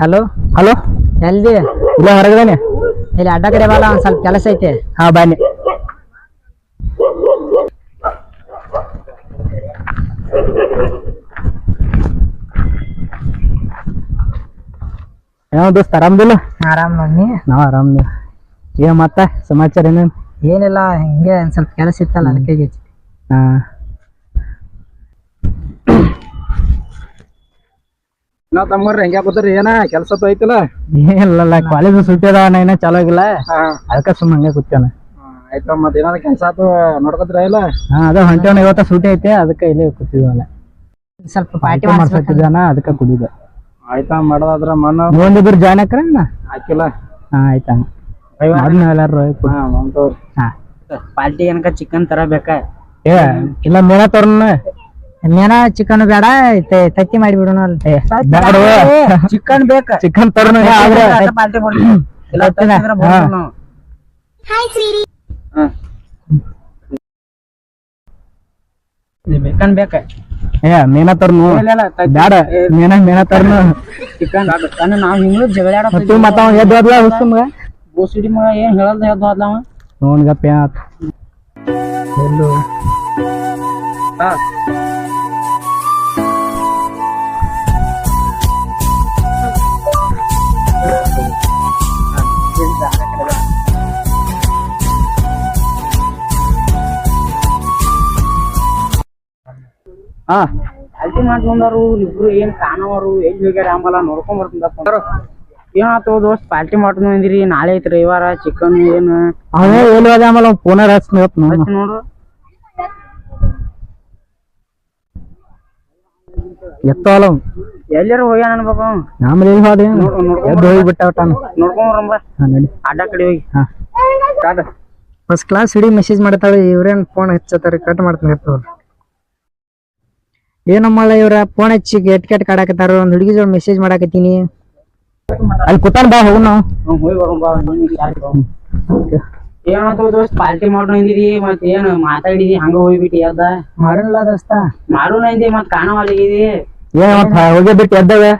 Hello? Hello? Healthy? ಇಲ್ಲ ಹೊರಗಡೆನೆ. ಇಲ್ಲಿ ಅಡ್ಡ ಕಡೆ ಬಾಲ ಒಂದ್ ಸ್ವಲ್ಪ ಕೆಲಸ ಐತೆ. ಹಾ ಬನ್ನಿ. ಏನೋ ದೋಸ್ತ ಆರಾಮದಿಲ್ಲ? ಆರಾಮ್ ನೋಡಿ ನಾವ್ ಆರಾಮ್ ಏ ಮತ್ತ ಸಮಾಚಾರ ಏನೇನು ಏನಿಲ್ಲ ಹಿಂಗೆ ಒಂದ್ ಸ್ವಲ್ಪ ಕೆಲಸ ಇತ್ತಲ್ಲ ಅದಕ್ಕೆ ಹಾ. ನಾವ್ ತಮ್ಮರ್ರಿ ಹೆಂಗ್ಯಾ ಕೂತಾರಿ? ಏನ ಕೆಲ್ಸ ಐತಿಲ್ಲ ಏನಿಲ್ಲ ಕಾಲೇಜ್ ಸುಟ್ಟಿ ಅದಾವ ಏನ ಚಲೋ ಆಗಿಲ್ಲ. ಅದಕ್ಕೆ ಸುಮ್ಮನೆ ಹಂಗೆ ಕೂತಾನ ಆಯ್ತಾ ಮತ್ತೆ ಏನಾರ ಕೆಲ್ಸ ಆತು ನೋಡ್ಕೊತೀರ ಇಲ್ಲ? ಹಾ ಅದ ಹೊಂಟವನ ಇವತ್ತ ಸೂಟಿ ಐತೆ ಅದಕ್ಕೆ ಇಲ್ಲೇ ಕೂತಿದ್ವಲ್ಲ ಸ್ವಲ್ಪ ಪಾರ್ಟಿ ಮಾಡ್ಸತ್ತಿದ್ದಾನ ಅದಕ್ಕೆ ಕುಡಿದ. ಆಯ್ತಾ ಮಾಡೋದಾದ್ರ ಮನ ಒಂದಿಬ್ರು ಜಾಯ್ನ್ ಹಾಕ್ರ ಹಾಕಿಲ್ಲ. ಹಾ ಆಯ್ತಾ ಎಲ್ಲಾರು ಹಾ ಪಾರ್ಟಿ ಏನಕ ಚಿಕನ್ ತರ ಬೇಕಾ ಏ ಇಲ್ಲ ಮೇನ ತೋರ್ನ ಮೇನ ಚಿಕನ್ ಬೇಡ ತತ್ತಿ ಮಾಡಿಬಿಡೋಣ ಚಿಕನ್ ಬೇಕ? ಚಿಕನ್. ನಾವು. ಚಿಕನ್ ಬೇಕ ಏ ಮೇನ ತೋರ್ನು. ಬ್ಯಾಡ ಮೇನ ಮೇನ ತೋರ್ನು. ಚಿಕನ್ ನಾನು ನಾವು ಹಿಂಗ್ಳು ಜಗಳ ಮತ್ತು ಮತ್ತ ಅವ ಎದ್ದು ಹೋದ್ಲ ಹುಸ್ಕಮ್ಗ ಬೋಸಿಡಿ ಮಗ ಏನ್ ಹೇಳಲ್ದ ಹೇಳ್ದ ಹೋದ್ಲ ಅವ? ನೋಡ್ಗಪ್ಪ ಹಾ. ಪಾರ್ಟಿ ಮಾಡ್ಕೊಂಡಾರು ಇಬ್ರು ಏನ್ ಕಾಣವರು ಎಲ್ಲಿ ಹೋಗ್ಯಾರ ಅಂಬಲ್ಲ ನೋಡ್ಕೊಂಡ್ ಬರ್ತಿಂದಪ್ಪ ಏನಾತು ದೋಸ್ತ್ ಪಾಲ್ಟಿ ಮಾಡ್ಕೊಂಡು ಬಂದಿರಿ ನಾಳೆ ಐತಿ ರವಿವಾರ ಚಿಕನ್ ಏನು? ಅವನೇ ಎಲ್ಲಿ ಹೋದ ಆಮೇಲೆ ಅವ್ನು ಹಚ್ನಪ್ಪ ನೋಡು. ಹಚ್ಚಿ ನೋಡು. ಎತ್ತವಲ್ಲ ಅವ್ನು. ಎಲ್ಲಾರು ಹೋಗ್ಯಾನ ಅನ್ಬೇಕು. ಆಮೇಲೆ ಎಲ್ಲಿ ಹೋದ? ಎದ್ದು ಹೋಗಿ ಬಿಟ್ಟ ಒಟ್ಟಾನ ನೋಡ್ಕೊಂಡ್ ಬರಂಬ. ಹಾ ಅಡ್ಡ ಕಡೆ ಹೋಗಿ. ಹಾ. ಫಸ್ಟ್ ಕ್ಲಾಸ್ ಇಡೀ ಮೆಸೇಜ್ ಮಾಡ್ತಾಳೆ ಇವ್ರೇನ್ ಫೋನ್ ಹಚ್ಚತಾರೆ ಕಟ್ ಮಾಡ್ತಾನೆ ಏನಮ್ಮಲ್ಲ ಇವ್ರ ಫೋನ್ ಹಚ್ಚಿ ಕೆಟ್ ಕೆಟ್ ಕಾಡಾಕತ್ತಾರ ಒಂದ್ ಹುಡುಗಿ ಜೋಡ್ ಮೆಸೇಜ್ ಮಾಡಾಕತ್ತೀನಿ. ಅಲ್ಲಿ ಕುತ್ತಾನ ಬಾ ಹೋಗು ನಾವು. ದೋಸ್ತ್ ಪಾರ್ಟಿ ಮತ್ ಏನ್ ಮಾತಾಡಿದಿ ಹಂಗ ಹೋಗ್ಬಿಟ್ಟಿ ಅದ ಮಾಡಲ್ಲ ದೋಸ್ತ ಅಂದಿ ಮತ್ ಏನ್ ಮತ್ತ ಹೋಗಿ ಬಿಟ್ಟು ಎದ್ದವೆ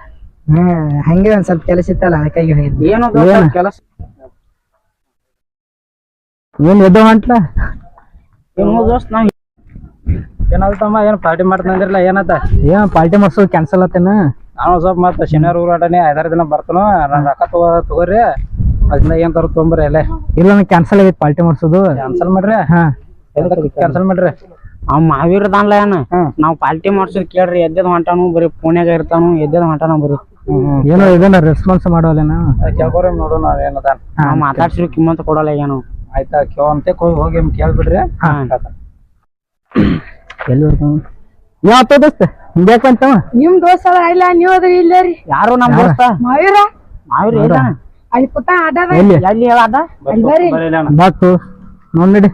ಹಂಗೆ ಒಂದ್ ಸ್ವಲ್ಪ ಕೆಲಸ ಇತ್ತಲ್ಲ ಅದಕ್ಕಾಗಿ ಏನೋ ಏನ್? ಕೆಲಸ. ಏನ್ ಎದ್ದು ಹೊಂಟ್ಲ? ಏನೋ ದೋಸ್ತ್ ನಾವ್ ಏನಾಗ್ತಮ್ಮ ಏನ್ ಪಾರ್ಟಿ ಮಾಡ್ತಂದಿರಲ್ಲ ಏನತ್ತ ಏನ್ ಪಾರ್ಟಿ ಮಾಡ್ಸೋದು ಕ್ಯಾನ್ಸಲ್ ಆತೇನ? ನಾನು ಸ್ವಲ್ಪ ಮತ್ತೆ ಶನಿವಾರ ಊರಾಟನೆ ಐದಾರು ದಿನ ಬರ್ತಾನೋ ನಾನು ರೊಕ್ಕ ತಗೋ ತಗೋರಿ ಅದನ್ನ ಏನ್ ತರ ತೊಗೊಂಬರ್ರಿ ಅಲ್ಲೇ. ಇಲ್ಲ ಕ್ಯಾನ್ಸಲ್ ಆಗೈತೆ ಪಾರ್ಟಿ ಮಾಡ್ಸೋದು. ಕ್ಯಾನ್ಸಲ್ ಮಾಡ್ರಿ? ಹಾ. ಕ್ಯಾನ್ಸಲ್ ಮಾಡ್ರಿ? ಅವ್ ಮಹಾವೀರ ದಾನ್ಲ ಏನ ನಾವ್ ಪಾರ್ಟಿ ಮಾಡ್ಸೋದ್ ಕೇಳ್ರಿ ಎದ್ದದ ಹೊಂಟಾನು ಬರೀ ಪುಣ್ಯಾಗ ಇರ್ತಾನು ಎದ್ದದ ಹೊಂಟಾನು ಬರೀ. ಏನೋ ಇದನ್ನ ರೆಸ್ಪಾನ್ಸ್ ಮಾಡೋಲೇನ ಕೇಳ್ಕೊರಿ ನೋಡೋಣ ಏನದ ನಾವ್ ಮಾತಾಡ್ಸಿರೋ ಕಿಮ್ಮಂತ ಕೊಡಲ್ಲ ಏನು. ಆಯ್ತಾ ಕೇಳ ಅಂತ ಹೋಗಿ ಹೋಗಿ ಕೇಳ್ಬಿಡ್ರಿ. ಹಾ. ಎಲ್ಲಿ ಯಾವತ್ತ ದೋಸ್ತ ಹಿಂಗ್ಯಾಕಂತವ ನಿಮ್ ದೋಸ್ತ ಅದ ಇಲ್ಲ ನೀವ್ ಅದ್ರಿ ಇಲ್ಲೇ ರೀ ಯಾರು ನಮ್ ದೋಸ್ತ? ಮಾವೀರ ಮಯೂರ ಇಲ್ಲ ಅಲ್ಲಿ ಪುಟ್ಟ ಅಡ್ಡದ ಎಲ್ಲಿ? ಅಲ್ಲಿ ಬರ್ರಿ ಬಾಕು ನೋಡಿ ನಡಿ.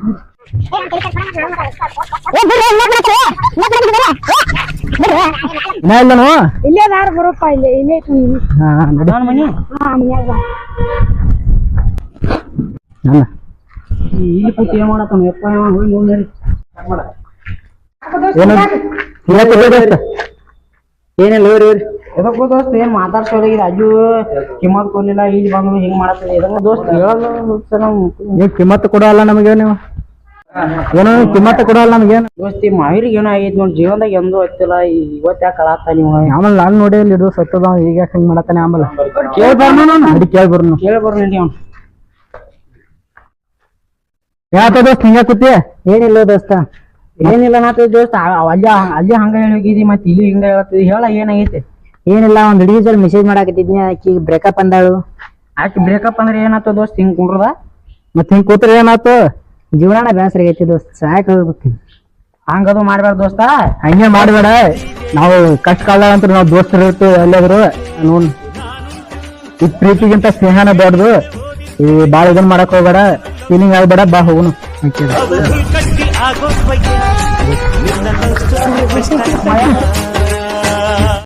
ಇಲ್ಲನು? ಇಲ್ಲೇ ಬರೋಪ್ಪ ಇಲ್ಲೇ ಇಲ್ಲೇ ಮನಿ. ಹಾ ನಡಿ. ಮನ್ಯಾಗ. ಇಲ್ಲಿ ಕೂತ್ ಏನ್ ಯಪ್ಪ ಇವ ಹೋಗಿ ದೋಸ್ತ ಏನಿಲ್ಲ ಹೋರಿ ಹೋರಿ ಎದಕ್ಕೂ ದೋಸ್ತ್ ಏನ್ ಮಾತಾಡ್ಸೋಲಾಗಿದೆ ಅಜ್ಜು ಕಿಮ್ಮತ್ ಕೊಡ್ಲಿಲ್ಲ ಇಲ್ಲಿ ಬಂದು ಹಿಂಗ್ ಮಾಡತ್ತದ ಎದಕ್ಕೂ ದೋಸ್ತ್? ಹೇಳಲ್ಲ ನೀವು. ಕಿಮ್ಮತ್ ಕೊಡಲ್ಲ ನಮಗೆ ನೀವು. ಏನೋ ಕಿಮ್ಮತ್ ಕೊಡೋಲ್ಲ ನಮಗೇನು ದೋಸ್ತಿ ಮಾವಿಗೆ ಏನೋ ಆಗೈತಿ ನೋಡಿ. ಜೀವನದಾಗ ಎಂದೂ ಹತ್ತಿಲ್ಲ. ಇವತ್ತು ಯಾಕೆ ಕಳಾತ ನೀವು? ಆಮೇಲೆ ನಾನು ನೋಡಿ ಇಲ್ಲಿ ಇದು ಸತ್ತದ ಈಗ ಯಾಕೆ ಹಿಂಗೆ ಮಾಡತ್ತಾನೆ ಆಮೇಲೆ? ಕೇಳಿ ಬರ್ನು ಕೇಳ್ಬರ್ನು ಕೇಳಿ ಬರ್ರಿ ಇಲ್ಲಿ ಅವ್ನು ಯಾತ ದೋಸ್ತ ಹಿಂಗ ಕೂತಿ ಏನಿಲ್ಲ ದೋಸ್ತ. ಏನಿಲ್ಲ ನಾತ ದೋಸ್ತ ಅಲ್ಲಿ ಅಲ್ಲಿ ಹಂಗ ಹೇಳಿ ಮತ್ತೆ ಇಲ್ಲಿ ಹಿಂಗ ಹೇಳತ್ತಿ ಹೇಳ ಏನಾಗೈತಿ? ಏನಿಲ್ಲ ಒಂದ್ ಹುಡುಗಿ ಸರ್ ಮೆಸೇಜ್ ಮಾಡಾಕತ್ತಿದ್ನಿ ಆಕಿ ಬ್ರೇಕಪ್ ಅಂದಾಳು. ಆಕೆ ಬ್ರೇಕಪ್ ಅಂದ್ರೆ ಏನಾಯ್ತು ದೋಸ್ತ್? ಹಿಂಗ್ ಕುಂಡ್ರದ? ಮತ್ತೆ ಹಿಂಗ್ ಕೂತ್ರ ಏನಾತು? ಜೀವನ ಬೇಸರ ಆಗೈತಿ ದೋಸ್ತ್. ಸಾಕ್ ಹೋಗ್ಬೇಕು ಹಂಗದು ಮಾಡ್ಬೇಡ ದೋಸ್ತ. ಹಂಗೆ ಮಾಡಬೇಡ. ನಾವು ಕಷ್ಟ ಕಾಲ ಅಂತ ನಾವು ದೋಸ್ತರು ಇರ್ತೀವಿ ಎಲ್ಲಾದ್ರು. ನೋಡ್ ಈ ಪ್ರೀತಿಗಿಂತ ಸ್ನೇಹನ ಬೇಡದು ಈ ಬಾಳ ಇದನ್ ಮಾಡಕ್ ಹೋಗ್ಬೇಡ. ಫೀಲಿಂಗ್ ಆಗ್ಬೇಡ ಬಾ ಹೋಗುನು. ಆಗೋದ್ ಬಗ್ಗೆ ನಿನ್ನ love story